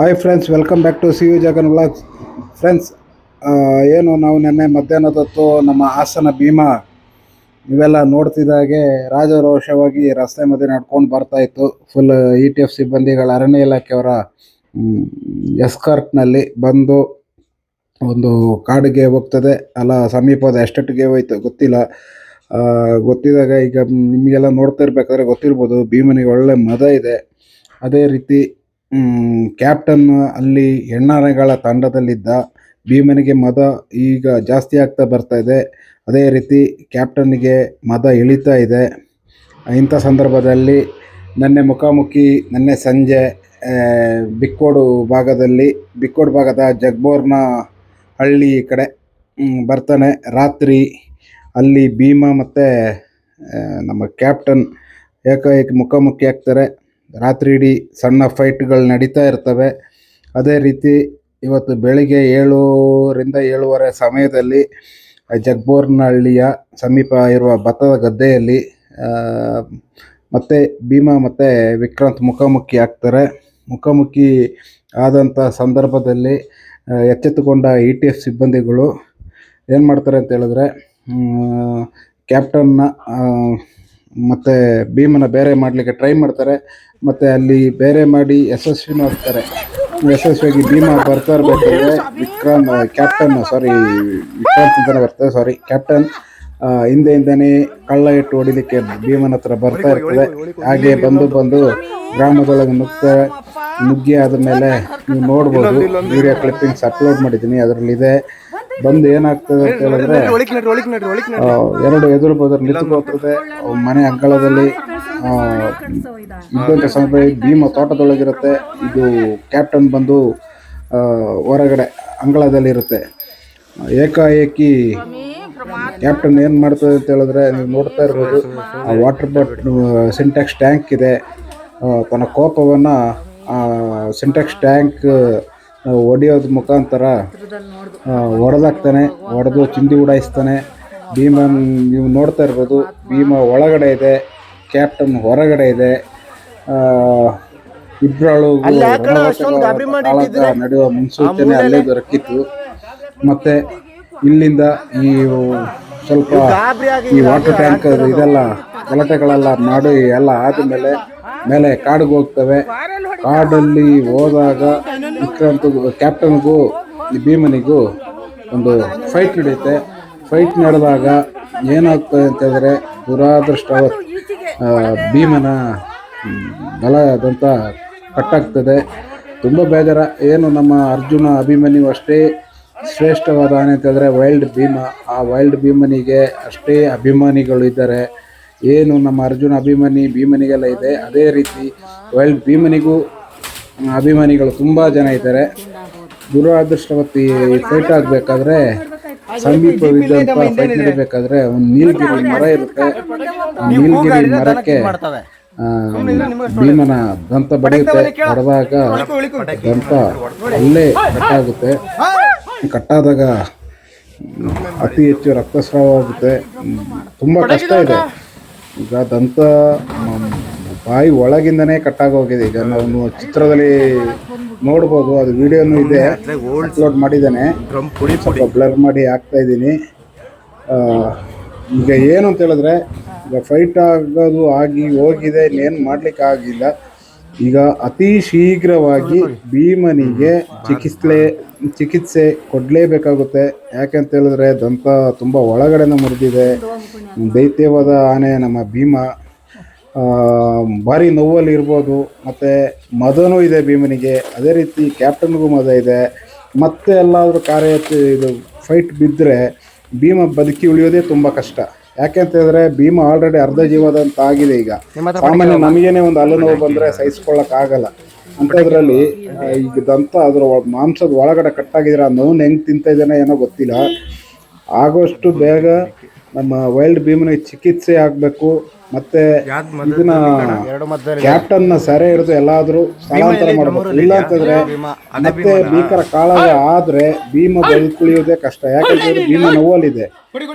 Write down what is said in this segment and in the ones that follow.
Hi friends welcome back to C U Jagan vlogs friends ಏನು ನಾವು ನಿನ್ನೆ ಮಧ್ಯಾಹ್ನದತ್ತು ನಮ್ಮ ಹಾಸನ ಭೀಮಾ ಇವೆಲ್ಲ ನೋಡ್ತಿದ್ದಾಗೆ ರಾಜರೋಷವಾಗಿ ರಸ್ತೆ ಮಧ್ಯೆ ನಡ್ಕೊಂಡು ಬರ್ತಾ ಇತ್ತು. ಫುಲ್ ಇ ಟಿ ಎಫ್ ಸಿಬ್ಬಂದಿಗಳ ಅರಣ್ಯ ಇಲಾಖೆಯವರ ಎಸ್ಕರ್ಟ್ನಲ್ಲಿ ಬಂದು ಒಂದು ಕಾಡಿಗೆ ಹೋಗ್ತದೆ. ಅಲ್ಲ, ಸಮೀಪದ ಎಸ್ಟೇಟ್ಗೆ ಹೋಯ್ತು ಗೊತ್ತಿಲ್ಲ. ಗೊತ್ತಿದ್ದಾಗ ಈಗ ನಿಮಗೆಲ್ಲ ನೋಡ್ತಾ ಇರ್ಬೇಕಾದ್ರೆ ಗೊತ್ತಿರ್ಬೋದು, ಭೀಮನಿಗೆ ಒಳ್ಳೆ ಮದ ಇದೆ. ಅದೇ ರೀತಿ ಕ್ಯಾಪ್ಟನ್ ಅಲ್ಲಿ ಹೆಣ್ಣಾನೆಗಳ ತಂಡದಲ್ಲಿದ್ದ ಭೀಮನಿಗೆ ಮದ ಈಗ ಜಾಸ್ತಿ ಆಗ್ತಾ ಬರ್ತಾ ಇದೆ. ಅದೇ ರೀತಿ ಕ್ಯಾಪ್ಟನ್ನಿಗೆ ಮದ ಇಳಿತಾ ಇದೆ. ಇಂಥ ಸಂದರ್ಭದಲ್ಲಿ ನೆನ್ನೆ ಮುಖಾಮುಖಿ ನೆನ್ನೆ ಸಂಜೆ ಬಿಕ್ಕೋಡು ಭಾಗದಲ್ಲಿ, ಬಿಕ್ಕೋಡು ಭಾಗದ ಜಗ್ಬೋರ್ನ ಹಳ್ಳಿ ಕಡೆ ಬರ್ತಾನೆ. ರಾತ್ರಿ ಅಲ್ಲಿ ಭೀಮ ಮತ್ತು ನಮ್ಮ ಕ್ಯಾಪ್ಟನ್ ಏಕಾಏಕಿ ಮುಖಾಮುಖಿ ಆಗ್ತಾರೆ. ರಾತ್ರಿ ಇಡೀ ಸಣ್ಣ ಫೈಟ್ಗಳು ನಡೀತಾ ಇರ್ತವೆ. ಅದೇ ರೀತಿ ಇವತ್ತು ಬೆಳಿಗ್ಗೆ ಏಳೂರಿಂದ ಏಳುವರೆ ಸಮಯದಲ್ಲಿ ಜಗ್ಬೋರ್ನಹಳ್ಳಿಯ ಸಮೀಪ ಇರುವ ಭತ್ತದ ಗದ್ದೆಯಲ್ಲಿ ಮತ್ತೆ ಭೀಮಾ ಮತ್ತು ವಿಕ್ರಾಂತ್ ಮುಖಾಮುಖಿ ಆಗ್ತಾರೆ. ಮುಖಾಮುಖಿ ಆದಂಥ ಸಂದರ್ಭದಲ್ಲಿ ಎಚ್ಚೆತ್ತುಕೊಂಡ ಇ ಟಿ ಎಫ್ ಸಿಬ್ಬಂದಿಗಳು ಏನು ಮಾಡ್ತಾರೆ ಅಂತ ಹೇಳಿದ್ರೆ ಕ್ಯಾಪ್ಟನ್ನ ಮತ್ತು ಭೀಮನ ಬೇರೆ ಮಾಡಲಿಕ್ಕೆ ಟ್ರೈ ಮಾಡ್ತಾರೆ. ಮತ್ತು ಅಲ್ಲಿ ಬೇರೆ ಮಾಡಿ ಯಶಸ್ವಿನೂ ಆಗ್ತಾರೆ. ಯಶಸ್ವಿಯಾಗಿ ಭೀಮ ಬರ್ತಾ ಇರಬೇಕಾದ್ರೆ ವಿಕ್ರಮ್ ಕ್ಯಾಪ್ಟನ್ ಸಾರಿ ವಿಕ್ರಾಂತ್ ಅಂತ ಬರ್ತದೆ ಸಾರಿ ಕ್ಯಾಪ್ಟನ್ ಹಿಂದೆ ಹಿಂದೆನೇ ಕಳ್ಳ ಇಟ್ಟು ಹೊಡಿಲಿಕ್ಕೆ ಭೀಮನ ಹತ್ರ ಬರ್ತಾ ಇರ್ತದೆ. ಹಾಗೆ ಬಂದು ಬಂದು ಗ್ರಾಮದೊಳಗೆ ನುಗ್ತಾರೆ ನುಗ್ಗಿ ಆದಮೇಲೆ ನೀವು ನೋಡ್ಬೋದು. ವಿಡಿಯೋ ಕ್ಲಿಪ್ಪಿಂಗ್ಸ್ ಅಪ್ಲೋಡ್ ಮಾಡಿದ್ದೀನಿ. ಅದರಲ್ಲಿದೆ. ಬಂದು ಏನಾಗ್ತದೆ ಅಂತ ಹೇಳಿದ್ರೆ ಎರಡು ಎದುರು ಬದರು ನಿಂತುಕೊಳ್ತದೆ. ಮನೆ ಅಂಗಳದಲ್ಲಿ ಇದ್ದಂಥ ಸಂದರ್ಭ ಭೀಮ ತೋಟದೊಳಗಿರುತ್ತೆ. ಇದು ಕ್ಯಾಪ್ಟನ್ ಬಂದು ಹೊರಗಡೆ ಅಂಗಳದಲ್ಲಿರುತ್ತೆ ಏಕಾಏಕಿ ಕ್ಯಾಪ್ಟನ್ ಏನು ಮಾಡ್ತದೆ ಅಂತ ಹೇಳಿದ್ರೆ ನೀವು ನೋಡ್ತಾ ಇರ್ಬೋದು ಆ ವಾಟರ್ ಬಾಟ್ ಸಿಂಟ್ಯಾಕ್ಸ್ ಟ್ಯಾಂಕ್ ಇದೆ. ತನ್ನ ಕೋಪವನ್ನು ಸಿಂಟ್ಯಾಕ್ಸ್ ಟ್ಯಾಂಕ್ ಹೊಡೆಯೋದ್ ಮುಖಾಂತರ ಹೊಡೆದಾಕ್ತಾನೆ ಹೊಡೆದು ಚಿಂದಿ ಉಡಾಯಿಸ್ತಾನೆ. ಭೀಮ ನೀವು ನೋಡ್ತಾ ಇರ್ಬೋದು ಭೀಮ ಒಳಗಡೆ ಇದೆ ಕ್ಯಾಪ್ಟನ್ ಹೊರಗಡೆ ಇದೆ. ಇಬ್ರಾಳು ನಡೆಯುವ ಮುನ್ಸೂಚನೆ ಅಲ್ಲೇ ದೊರಕಿತ್ತು. ಮತ್ತೆ ಇಲ್ಲಿಂದ ಈ ಸ್ವಲ್ಪ ಈ ವಾಟರ್ ಟ್ಯಾಂಕ್ ಇದೆಲ್ಲ ಗಲಾಟೆಗಳೆಲ್ಲ ಮಾಡಿ ಎಲ್ಲ ಆದಮೇಲೆ ಮೇಲೆ ಕಾಡಿಗೆ ಹೋಗ್ತವೆ ಕಾಡಲ್ಲಿ ಹೋದಾಗ ಕ್ಯಾಪ್ಟನ್ಗೂ ಭೀಮನಿಗೂ ಒಂದು ಫೈಟ್ ನಡೆಯುತ್ತೆ ಫೈಟ್ ನಡೆದಾಗ ಏನಾಗ್ತದೆ ಅಂತಂದರೆ ದುರಾದೃಷ್ಟವತ್ ಭೀಮನ ಬಲದಂತ ಕಟ್ಟಾಗ್ತದೆ. ತುಂಬ ಬೇಜಾರ. ಏನು ನಮ್ಮ ಅರ್ಜುನ, ಅಭಿಮನ್ಯು ಅಷ್ಟೇ ಶ್ರೇಷ್ಠವಾದ ಆನೆ ಅಂತ ವೈಲ್ಡ್ ಭೀಮ. ಆ ವೈಲ್ಡ್ ಭೀಮನಿಗೆ ಅಷ್ಟೇ ಅಭಿಮಾನಿಗಳು ಇದ್ದಾರೆ. ಏನು ನಮ್ಮ ಅರ್ಜುನ ಅಭಿಮಾನಿ ಭೀಮನಿಗೆಲ್ಲ ಇದೆ. ಅದೇ ರೀತಿ ವೈಲ್ಡ್ ಭೀಮನಿಗೂ ಅಭಿಮಾನಿಗಳು ತುಂಬ ಜನ ಇದ್ದಾರೆ. ದುರಾದೃಷ್ಟವತ್ತಿ ಫೈಟ್ ಆಗಬೇಕಾದ್ರೆ ಸಮೀಪವಿದ್ದಂಥ ಫೈಟ್ ನಡಿಬೇಕಾದ್ರೆ ಒಂದು ನೀಲಗಿರಿ ಮರ ಇರುತ್ತೆ. ಆ ನೀಲಗಿರಿ ಮರಕ್ಕೆ ಭೀಮನ ದಂತ ಬಡಿಯುತ್ತೆ. ಬಡದಾಗ ದಂತ ಅಲ್ಲೇ ಕಟ್ಟಾಗುತ್ತೆ. ಕಟ್ಟಾದಾಗ ಅತಿ ಹೆಚ್ಚು ರಕ್ತಸ್ರಾವ ಆಗುತ್ತೆ. ತುಂಬಾ ಕಷ್ಟ ಇದೆ. ಈಗ ದಂತ ಬಾಯಿ ಒಳಗಿಂದನೇ ಕಟ್ಟಾಗೋಗಿದೆ ಈಗ ನಾವು ಚಿತ್ರದಲ್ಲಿ ನೋಡ್ಬೋದು, ಅದು ವಿಡಿಯೋನು ಇದೆ. ಅಪ್ಲೋಡ್ ಮಾಡಿದ್ದಾನೆ. ಸ್ವಲ್ಪ ಬ್ಲರ್ ಮಾಡಿ ಹಾಕ್ತಾ ಇದ್ದೀನಿ. ಈಗ ಏನು ಅಂತ ಹೇಳಿದ್ರೆ, ಈಗ ಫೈಟ್ ಆಗೋದು ಆಗಿ ಹೋಗಿದೆ, ಇನ್ನೇನು ಮಾಡ್ಲಿಕ್ಕೆ ಆಗಿಲ್ಲ. ಈಗ ಅತಿ ಶೀಘ್ರವಾಗಿ ಭೀಮನಿಗೆ ಚಿಕಿತ್ಸೆ ಚಿಕಿತ್ಸೆ ಕೊಡಲೇಬೇಕಾಗುತ್ತೆ. ಯಾಕೆಂತ ಹೇಳಿದ್ರೆ, ದಂತ ತುಂಬ ಒಳಗಡೆನ ಮುರಿದಿದೆ. ದೈತ್ಯವಾದ ಆನೆ ನಮ್ಮ ಭೀಮ. ಭಾರಿ ನೋವಲ್ಲಿ ಇರ್ಬೋದು ಮತ್ತು ಮದನೂ ಇದೆ ಭೀಮನಿಗೆ. ಅದೇ ರೀತಿ ಕ್ಯಾಪ್ಟನ್ಗೂ ಮದ ಇದೆ. ಮತ್ತೆ ಎಲ್ಲಾದರೂ ಕಾರ್ಯ ಇದು ಫೈಟ್ ಬಿದ್ದರೆ ಭೀಮ ಬದುಕಿ ಉಳಿಯೋದೇ ತುಂಬ ಕಷ್ಟ. ಯಾಕೆ ಅಂತ ಹೇಳಿದ್ರೆ ಭೀಮ ಆಲ್ರೆಡಿ ಅರ್ಧ ಜೀವದಂತ ಆಗಿದೆ ಈಗ. ಸಾಮಾನ್ಯ ನಮಗೇನೆ ಒಂದು ಹಲ್ಲು ನೋವು ಬಂದರೆ ಸಹಿಸ್ಕೊಳ್ಳೋಕ್ಕಾಗಲ್ಲ ಅಂಥದ್ರಲ್ಲಿ ಈಗ ದಂತ ಅದರ ಮಾಂಸದ ಒಳಗಡೆ ಕಟ್ಟಾಗಿದ್ರೆ ಆ ನೋವು ಹೆಂಗೆ ತಿಂತ ಇದ್ದಾನೆ ಏನೋ ಗೊತ್ತಿಲ್ಲ. ಆಗೋಷ್ಟು ಬೇಗ ನಮ್ಮ ವೈಲ್ಡ್ ಭೀಮನಿಗೆ ಚಿಕಿತ್ಸೆ ಆಗಬೇಕು ಮತ್ತೆ ಇದನ್ನ ಕ್ಯಾಪ್ಟನ್ನ ಸೆರೆ ಹಿಡಿದು ಎಲ್ಲಾದ್ರೂ ಸ್ಥಳಾಂತರ ಮಾಡಬೇಕು. ಇಲ್ಲ ಅಂತಂದ್ರೆ ಮತ್ತೆ ಭೀಕರ ಕಾಳಗ ಆದ್ರೆ ಭೀಮ ಬದುಕುಳಿಯೋದೇ ಕಷ್ಟ. ಯಾಕಂದ್ರೆ ಭೀಮ ನೋವಲ್ಲಿದೆ.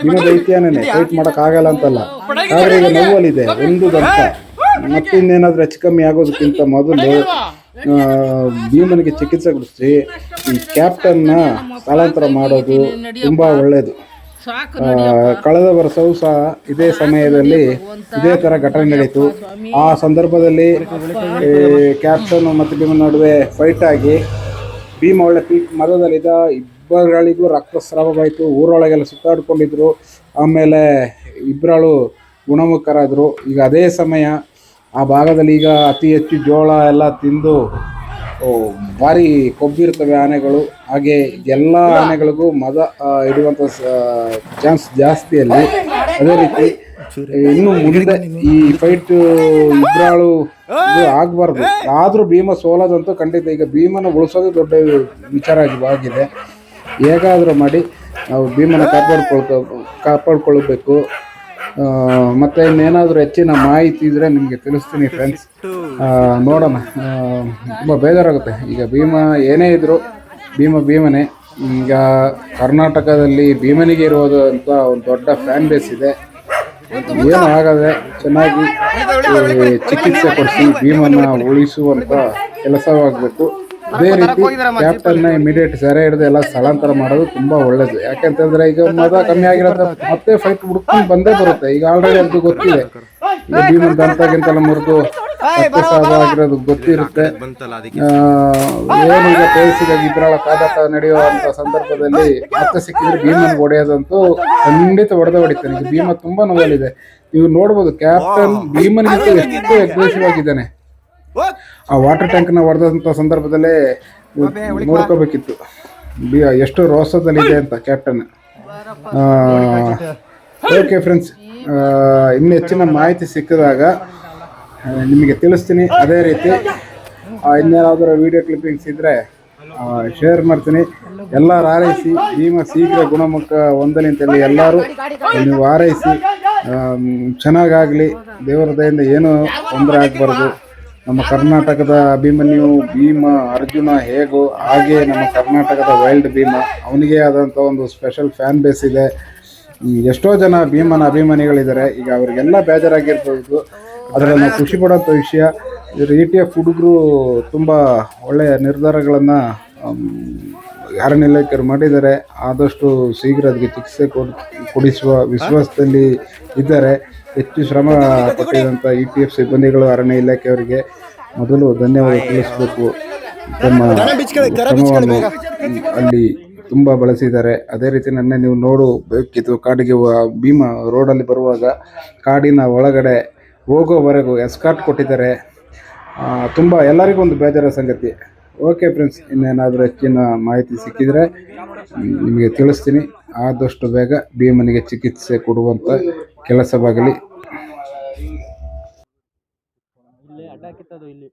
ಭೀಮ ದೈತ್ಯನೇ ಫೈಟ್ ಮಾಡಕ್ ಆಗಲ್ಲ ಅಂತಲ್ಲ. ಆದ್ರೆ ಈಗ ನೋವಲ್ಲಿದೆ. ಒಂದು ದಂತ ಮತ್ತಿನ್ನೇನಾದ್ರೂ ಹೆಚ್ಚು ಕಮ್ಮಿ ಆಗೋದಕ್ಕಿಂತ ಮೊದಲು ಭೀಮನಿಗೆ ಚಿಕಿತ್ಸೆ ಕೊಡಿಸಿ ಈ ಕ್ಯಾಪ್ಟನ್ನ ಸ್ಥಳಾಂತರ ಮಾಡೋದು ತುಂಬಾ ಆ, ಕಳೆದ ವರ್ಷವೂ ಸಹ ಇದೇ ಸಮಯದಲ್ಲಿ ಇದೇ ಥರ ಘಟನೆ ನಡೆಯಿತು ಆ ಸಂದರ್ಭದಲ್ಲಿ ಈ ಕ್ಯಾಪ್ಟನ್ ಮತ್ತು ಭೀಮನ ನಡುವೆ ಫೈಟ್ ಆಗಿ ಭೀಮ ಒಳ್ಳೆ ಪೀಕ್ ಮರದಲ್ಲಿದ್ದ ಇಬ್ಬರಳಿಗೂ ರಕ್ತಸ್ರಾವವಾಯಿತು ಊರೊಳಗೆಲ್ಲ ಸುತ್ತಾಡ್ಕೊಂಡಿದ್ರು. ಆಮೇಲೆ ಇಬ್ಬರಳು ಗುಣಮುಖರಾದರು. ಈಗ ಅದೇ ಸಮಯ ಆ ಭಾಗದಲ್ಲಿ ಈಗ ಅತಿ ಹೆಚ್ಚು ಜೋಳ ಎಲ್ಲ ತಿಂದು ಭಾರಿ ಕೊಬ್ಬಿರ್ತವೆ ಆನೆಗಳು. ಹಾಗೆ ಎಲ್ಲ ಆನೆಗಳಿಗೂ ಮದ ಇಡುವಂಥ ಚಾನ್ಸ್ ಜಾಸ್ತಿ ಅಲ್ಲಿ. ಅದೇ ರೀತಿ ಇನ್ನು ಮುಗಿದ ಈ ಫೈಟ್ ಇಬ್ರಾಳು ಇದು ಆಗಬಾರ್ದು. ಆದ್ರೂ ಭೀಮ ಸೋಲದಂತೂ ಖಂಡಿತ ಈಗ ಭೀಮನ ಉಳಿಸೋದು ದೊಡ್ಡ ವಿಚಾರ ಆಗಿದೆ. ಹೇಗಾದರೂ ಮಾಡಿ ನಾವು ಭೀಮನ ಕಾಪಾಡ್ಕೊಳ್ಕೊ ಕಾಪಾಡ್ಕೊಳ್ಬೇಕು. ಮತ್ತೆ ಇನ್ನೇನಾದರೂ ಹೆಚ್ಚಿನ ಮಾಹಿತಿ ಇದ್ರೆ ನಿಮಗೆ ತಿಳಿಸ್ತೀನಿ ಫ್ರೆಂಡ್ಸ್ ನೋಡೋಣ. ತುಂಬ ಬೇಜಾರಾಗುತ್ತೆ. ಈಗ ಭೀಮ ಏನೇ ಇದ್ರು, ಭೀಮ ಭೀಮನೇ. ಈಗ ಕರ್ನಾಟಕದಲ್ಲಿ ಭೀಮನಿಗೆ ಇರೋದು ಅಂತ ಒಂದು ದೊಡ್ಡ ಫ್ಯಾನ್ ಬೇಸ್ ಇದೆ. ಏನು ಆಗದೆ ಚೆನ್ನಾಗಿ ಚಿಕಿತ್ಸೆ ಕೊಡಿಸಿ ಭೀಮನ ಉಳಿಸುವಂತ ಕೆಲಸವಾಗಬೇಕು. ಅದೇ ರೀತಿ ಕ್ಯಾಪ್ಟನ್ನ ಇಮಿಡಿಯೇಟ್ ಸೆರೆ ಹಿಡಿದು ಎಲ್ಲ ಸ್ಥಳಾಂತರ ಮಾಡೋದು ತುಂಬಾ ಒಳ್ಳೇದು. ಯಾಕಂತಂದ್ರೆ ಈಗ ಮದ ಕಮ್ಮಿ ಆಗಿರೋದ್ರೆ ಮತ್ತೆ ಫೈಟ್ ಹುಡ್ಕೊಂಡು ಬಂದೇ ಬರುತ್ತೆ. ಈಗ ಆಲ್ರೆಡಿ ಅದು ಗೊತ್ತಿದೆ. ಈಗ ಭೀಮನ್ ದಂತಾಗಿಂತೆಲ್ಲ ಮುರಿದು ಆಗಿರೋದು ಗೊತ್ತಿರುತ್ತೆ. ಏನೀಗ ಏನು ಈಗ ಕೇಸಿಗಾಗಿ ಇಬ್ಬರಾಳ ಕಾದಾಟ ನಡೆಯುವಂತ ಸಂದರ್ಭದಲ್ಲಿ ಮತ್ತೆ ಸಿಕ್ಕಿದ್ರೆ ಭೀಮನ್ ಹೊಡೆಯೋದಂತೂ ಖಂಡಿತ ಹೊಡೆದ ಹೊಡಿತಾನೆ. ಈಗ ಭೀಮ ತುಂಬಾ ನೋವಲ್ಲಿದೆ. ನೀವು ನೋಡ್ಬೋದು ಕ್ಯಾಪ್ಟನ್ ಭೀಮನ್ಗಿಂತ ಎಷ್ಟು ಅಗ್ರೆಸಿವ್ ಆಗಿದ್ದಾನೆ ಆ ವಾಟರ್ ಟ್ಯಾಂಕ್ನ ಹೊಡೆದಂಥ ಸಂದರ್ಭದಲ್ಲೇ ನೋಡ್ಕೋಬೇಕಿತ್ತು. ಎಷ್ಟು ಎಷ್ಟು ರೋಸದಲ್ಲಿದೆ ಅಂತ ಕ್ಯಾಪ್ಟನ್ ಓಕೆ ಫ್ರೆಂಡ್ಸ್ ಇನ್ನು ಹೆಚ್ಚಿನ ಮಾಹಿತಿ ಸಿಕ್ಕಿದಾಗ ನಿಮಗೆ ತಿಳಿಸ್ತೀನಿ. ಅದೇ ರೀತಿ ಇನ್ನೇನಾದರೂ ವಿಡಿಯೋ ಕ್ಲಿಪ್ಪಿಂಗ್ಸ್ ಇದ್ದರೆ ಶೇರ್ ಮಾಡ್ತೀನಿ. ಎಲ್ಲರೂ ಹಾರೈಸಿ ನಿಮ್ಮ ಶೀಘ್ರ ಗುಣಮುಖ ಹೊಂದಲಿ ಅಂತೇಳಿ ಎಲ್ಲರೂ ನೀವು ಹಾರೈಸಿ ಚೆನ್ನಾಗಾಗಲಿ. ದೇವರ ದಯಿಂದ ಏನೂ ತೊಂದರೆ ಆಗಬಾರ್ದು. ನಮ್ಮ ಕರ್ನಾಟಕದ ಅಭಿಮನ್ಯು, ಭೀಮ, ಅರ್ಜುನ, ಹೇಗೋ, ಹಾಗೆ ನಮ್ಮ ಕರ್ನಾಟಕದ ವೈಲ್ಡ್ ಭೀಮ, ಅವನಿಗೆ ಆದಂಥ ಒಂದು ಸ್ಪೆಷಲ್ ಫ್ಯಾನ್ ಬೇಸ್ ಇದೆ. ಎಷ್ಟೋ ಜನ ಭೀಮನ ಅಭಿಮಾನಿಗಳಿದ್ದಾರೆ. ಈಗ ಅವರಿಗೆಲ್ಲ ಬೇಜಾರಾಗಿರ್ಬೋದು. ಅದರಲ್ಲಿ ನಾವು ಖುಷಿ ಪಡೋಂಥ ವಿಷಯ ಇ ಟಿ ಎಫ್ ಹುಡುಗರು ತುಂಬ ಒಳ್ಳೆಯ ನಿರ್ಧಾರಗಳನ್ನು ಅರಣ್ಯ ಇಲಾಖೆಯವರು ಮಾಡಿದ್ದಾರೆ ಆದಷ್ಟು ಶೀಘ್ರ ಅದಕ್ಕೆ ಚಿಕಿತ್ಸೆ ಕೊಡ್ ಕೊಡಿಸುವ ವಿಶ್ವಾಸದಲ್ಲಿ ಇದ್ದಾರೆ. ಹೆಚ್ಚು ಶ್ರಮ ಪಟ್ಟಿದಂಥ ಇ ಪಿ ಎಫ್ ಸಿಬ್ಬಂದಿಗಳು ಅರಣ್ಯ ಇಲಾಖೆಯವರಿಗೆ ಮೊದಲು ಧನ್ಯವಾದ ತಿಳಿಸಬೇಕು. ತಮ್ಮ ಶ್ರಮವನ್ನು ಅಲ್ಲಿ ತುಂಬ ಬಳಸಿದ್ದಾರೆ. ಅದೇ ರೀತಿ ನನ್ನ ನೀವು ನೋಡು ಬೇಕಿತ್ತು ಕಾಡಿಗೆ ಭೀಮ ರೋಡಲ್ಲಿ ಬರುವಾಗ ಕಾಡಿನ ಒಳಗಡೆ ಹೋಗೋವರೆಗೂ ಎಸ್ಕಾರ್ಟ್ ಕೊಟ್ಟಿದ್ದಾರೆ. ತುಂಬ ಎಲ್ಲರಿಗೂ ಒಂದು ಬೇಜಾರ ಸಂಗತಿ. ಓಕೆ ಫ್ರೆಂಡ್ಸ್ ಇನ್ನೇನಾದರೂ ಹೆಚ್ಚಿನ ಮಾಹಿತಿ ಸಿಕ್ಕಿದರೆ ನಿಮಗೆ ತಿಳಿಸ್ತೀನಿ. ಆದಷ್ಟು ಬೇಗ ಭೀಮನಿಗೆ ಚಿಕಿತ್ಸೆ ಕೊಡುವಂಥ ಕೆಲಸವಾಗಲಿ ಇಲ್ಲಿ